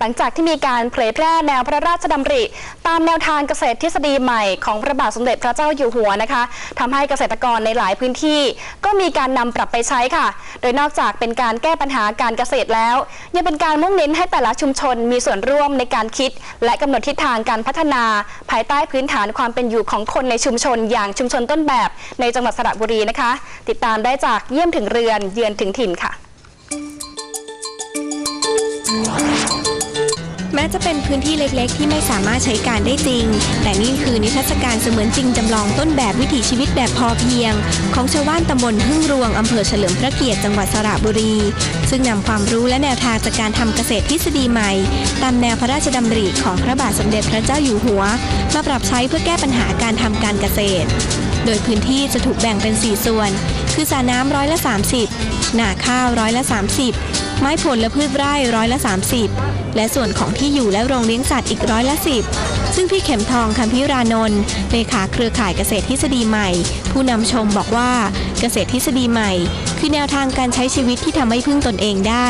หลังจากที่มีการเผยแพร่แนวพระราชดำริ ตามแนวทางเกษตรทฤษฎีใหม่ของพระบาทสมเด็จพระเจ้าอยู่หัวนะคะทำให้เกษตรกรในหลายพื้นที่ ก็มีการนำปรับไปใช้ค่ะ โดยนอกจากเป็นการแก้ปัญหาการเกษตรแล้ว ยังเป็นการมุ่งเน้นให้แต่ละชุมชนมีส่วนร่วมในการคิด และกำหนดทิศทางการพัฒนา ภายใต้พื้นฐานความเป็นอยู่ของคนในชุมชน อย่างชุมชนต้นแบบในจังหวัดสระบุรีนะคะ ติดตามได้จากเยี่ยมถึงเรือนเยือนถึงถิ่นค่ะ แม้จะเป็นพื้นที่เล็กๆ ที่ไม่สามารถใช้การได้จริง แต่นี่คือนิทรรศการเสมือนจริงจำลองต้นแบบวิถีชีวิตแบบพอเพียง ของชาวบ้านตำบลพึ่งรวงอำเภอเฉลิมพระเกียรติจังหวัดสระบุรี ซึ่งนำความรู้และแนวทางจากการทำเกษตรทฤษฎีใหม่ ตามแนวพระราชดำริของพระบาทสมเด็จพระเจ้าอยู่หัวมาปรับใช้เพื่อแก้ปัญหาการทำการเกษตร โดยพื้นที่จะถูกแบ่งเป็น 4 ส่วน คือสรน้ำร้อยละ30นาข้าวร้อยละ30 ไม้ผลและพืชไร่ร้อยละ30 และส่วนของที่อยู่และโรงเลี้ยงสัตว์อีกร้อยละ10 ซึ่งพี่เข็มทองคำพิรานนท์เลขาเครือข่ายเกษตรทฤษฎีใหม่ ผู้นำชมบอกว่าเกษตรทฤษฎีใหม่ คือแนวทางการใช้ชีวิตที่ทำให้พึ่งตนเองได้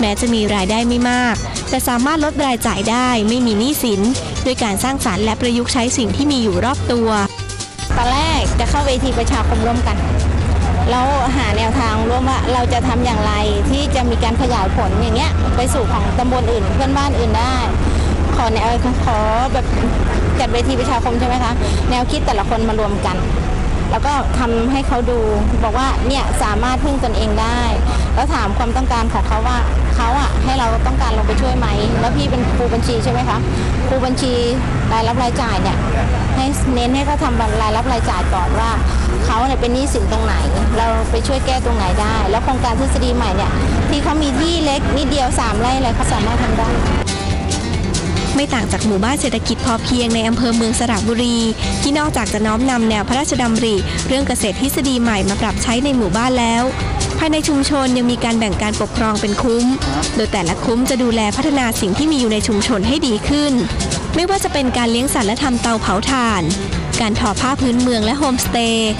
แม้จะมีรายได้ไม่มาก แต่สามารถลดรายจ่ายได้ไม่มีหนี้สินด้วยการสร้างสารรค์และประยุกต์ใช้สิ่งที่มีอยู่รอบตัวตอนแรกจะเข้าเวทีประชาคมร่วมกัน แล้วหาแนวทางร่วมว่าเราจะทำอย่างไรที่จะมีการขยายผลอย่างเงี้ยไปสู่ของตำบลอื่นเพื่อนบ้านอื่นได้ ขอแนวขอแบบจัดเวทีประชาคมใช่ไหมคะแนวคิดแต่ละคนมารวมกัน แล้วก็ทำให้เขาดูบอกว่าเนี่ยสามารถพึ่งตนเองได้ แล้วถามความต้องการของเขาว่าเขาอะให้เราต้องการลงไปช่วยไหมแล้วพี่เป็นครูบัญชีใช่ไหมคะครูบัญชีรายรับรายจ่ายเนี่ยให้เน้นให้เขาทำรายรับรายจ่ายก่อนว่า เขาเนี่ยเป็นหนี้สินตรงไหน เราไปช่วยแก้ตรงไหนได้ แล้วโครงการทฤษฎีใหม่เนี่ยที่เขามีที่เล็กนิดเดียวสามไร่อะไรเขาสามารถทำได้ ไม่ต่างจากหมู่บ้านเศรษฐกิจพอเพียงในอำเภอเมืองสระบุรี ที่นอกจากจะน้อมนำแนวพระราชดำริ เรื่องเกษตรทฤษฎีใหม่มาปรับใช้ในหมู่บ้านแล้วภายในชุมชนยังมีการแบ่งการปกครองเป็นคุ้ม โดยแต่ละคุ้มจะดูแลพัฒนาสิ่งที่มีอยู่ในชุมชนให้ดีขึ้น ไม่ว่าจะเป็นการเลี้ยงสัตว์และทำเตาเผาถ่าน การทอผ้าพื้นเมืองและโฮมสเตย์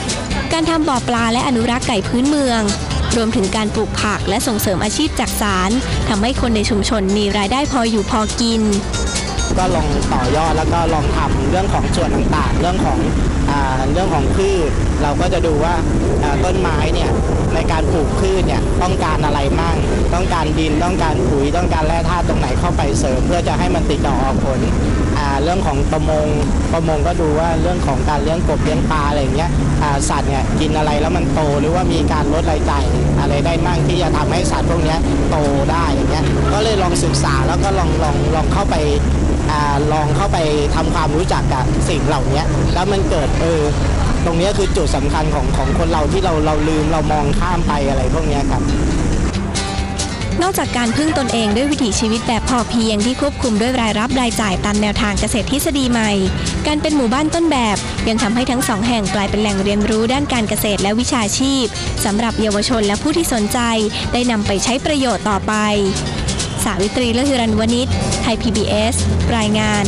การทำบ่อปลาและอนุรักษ์ไก่พื้นเมือง รวมถึงการปลูกผักและส่งเสริมอาชีพจักสารทำให้คนในชุมชนมีรายได้พออยู่พอกิน ก็ลองต่อยอดแล้วก็ลองทำเรื่องของส่วนต่างๆ เรื่องของอาเรื่องของพืช เราก็จะดูว่าอ่าต้นไม้เนี่ยในการปลูกพืชเนี่ยต้องการอะไรมั่งต้อง ดินต้องการปุ๋ยต้องการแร่ธาตุตรงไหนเข้าไปเสริม เพื่อจะให้มันติดดอกออกผลอ่าเรื่องของประมงประมงก็ดูว่าเรื่องของการเลี้ยงกบเลี้ยงปลาอะไรอย่างเงี้ยอ่าสัตว์เนี่ยกินอะไรแล้วมันโตหรือว่ามีการลดรายจ่ายอะไรได้มั่งที่จะทำให้สัตว์พวกนี้โตได้อย่างเงี้ยก็เลยลองศึกษาแล้วก็ลองลองลองเข้าไปอาลองเข้าไปทำความรู้จักกับสิ่งเหล่านี้แล้วมันเกิดเออตรงนี้คือจุดสำคัญของของคนเราที่เราเราลืมเรามองข้ามไปอะไรพวกนี้ครับ นอกจากการพึ่งตนเองด้วยวิถีชีวิตแบบพอเพียงที่ควบคุมด้วยรายรับรายจ่ายตามแนวทางเกษตรทฤษฎีใหม่ การเป็นหมู่บ้านต้นแบบ ยังทำให้ทั้งสองแห่งกลายเป็นแหล่งเรียนรู้ด้านการเกษตรและวิชาชีพสำหรับเยาวชนและผู้ที่สนใจ ได้นำไปใช้ประโยชน์ต่อไป สาวิตรีเลหิรันวณิชไทย PBS รายงาน